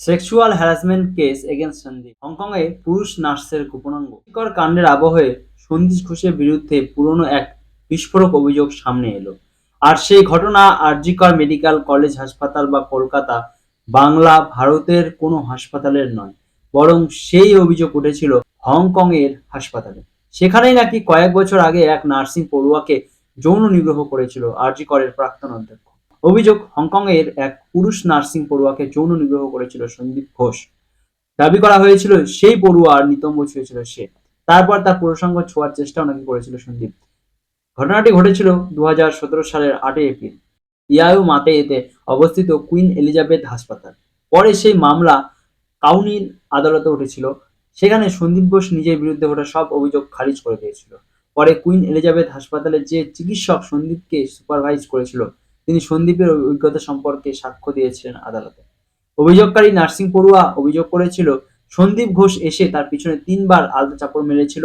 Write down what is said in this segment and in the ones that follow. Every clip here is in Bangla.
Sexual harassment case against Sandip. হংকংয়ে পুরুষ নার্সের গোপনাঙ্গ। শিকর কাণ্ডের আবহে সন্দীপ ঘোষের বিরুদ্ধে পুরনো এক বিস্ফোরক অভিযোগ সামনে এলো। আর সেই ঘটনা আরজিকর মেডিকেল কলেজ হাসপাতাল বা কলকাতা, বাংলা, ভারতের কোনো হাসপাতালের নয়। বরং সেই অভিযোগ উঠেছিল হংকং এর হাসপাতালে। সেখানেই নাকি কয়েক বছর আগে এক নার্সিং পড়ুয়াকে যৌন নিগ্রহ করেছিল আরজি করের প্রাক্তন অধ্যক্ষ। অভিযোগ হংকং এর এক পুরুষ নার্সিং পড়ুয়াকে যৌন নিগ্রহ করেছিল সন্দীপ ঘোষ। দাবি করা হয়েছিল, সেই পড়ুয়ার নিতম্ব ছুঁয়েছিল সে। তারপর তার প্রসঙ্গ ছোঁয়ার চেষ্টাও নাকি করেছিল সন্দীপ। ঘটনাটি ঘটেছিল দু সালের আটই এপ্রিল। ইয়ায়ু মাতেইতে অবস্থিত কুইন এলিজাবেথ হাসপাতাল। পরে সেই মামলা কাউনির আদালতে উঠেছিল। সেখানে সন্দীপ ঘোষ নিজের বিরুদ্ধে ওঠা সব অভিযোগ খারিজ করে দিয়েছিল। পরে কুইন এলিজাবেথ হাসপাতালের যে চিকিৎসক সন্দীপকে সুপারভাইজ করেছিল তিনি সন্দীপের অভিজ্ঞতা সম্পর্কে সাক্ষ্য দিয়েছিলেন আদালতে। অভিযোগকারী নার্সিং পড়ুয়া অভিযোগ করেছিল, সন্দীপ ঘোষ এসে তার পিছনে তিনবার আলতো চাপড় মেরেছিল,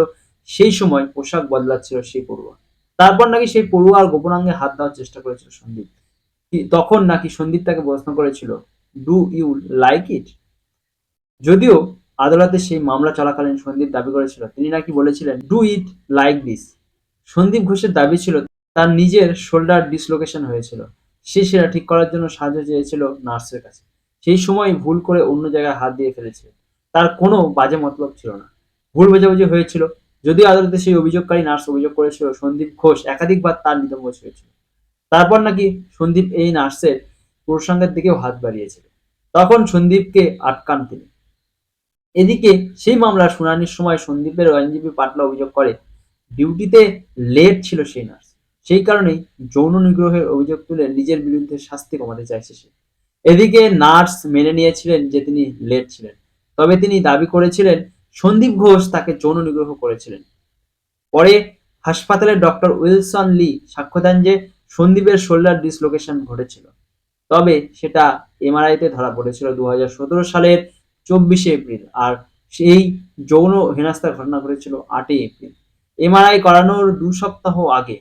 সেই সময় পোশাক বদলাচ্ছিল সেই পড়ুয়া। তারপর নাকি সেই পড়ুয়ার গোপনাঙ্গে হাত দেওয়ার চেষ্টা করেছিল সন্দীপ। তখন নাকি সন্দীপ তাকে প্রশ্ন করেছিল ডু ইউ লাইক ইট যদিও আদালতে সেই মামলা চলাকালীন সন্দীপ দাবি করেছিল, তিনি নাকি বলেছিলেন do it like this Sandip ঘোষের দাবি ছিল, তার নিজের শোল্ডার ডিসলোকেশন হয়েছিল। সে সেটা ঠিক করার জন্য সাহায্য চেয়েছিল নার্সের কাছে। সেই সময় ভুল করে অন্য জায়গায় হাত দিয়ে ফেলেছিল তার কোনো বাজে মতলব ছিল না। ভুল বোঝাবুঝি হয়েছিল। যদিও আদালতে সেই অভিযোগকারী নার্স অভিযোগ করেছিল, সন্দীপ ঘোষ একাধিকবার তার নিতম্ব হয়েছিল তারপর নাকি সন্দীপ এই নার্সের প্রসঙ্গের দিকেও হাত বাড়িয়েছিল। তখন সন্দীপকে আটকান তিনি। এদিকে সেই মামলার শুনানির সময় সন্দীপের আইনজীবী পাটলা অভিযোগ করে, ডিউটিতে লেট ছিল সেই নার্স। সেই কারণেই যৌন নিগ্রহের অভিযোগ তুলে নিজের বিরুদ্ধে শাস্তি কমাতে চাইছে সে। এদিকে নার্স মেনে নিয়েছিলেন যে তিনি লেট ছিলেন, তবে তিনি দাবি করেছিলেন সন্দীপ ঘোষ তাকে যৌন নিগ্রহ করেছিলেন। পরে হাসপাতালের ডক্টর উইলসন লি সাক্ষ্য দেন যে সন্দীপের শোল্ডার ডিসলোকেশন ঘটেছিল, তবে সেটা এমআরআইতে ধরা পড়েছিল দু হাজার সতেরো সালের চব্বিশে এপ্রিল আর সেই যৌন হেনাস্তার ঘটনা ঘটেছিল আটই এপ্রিল। এমআরআই করানোর দু সপ্তাহ আগে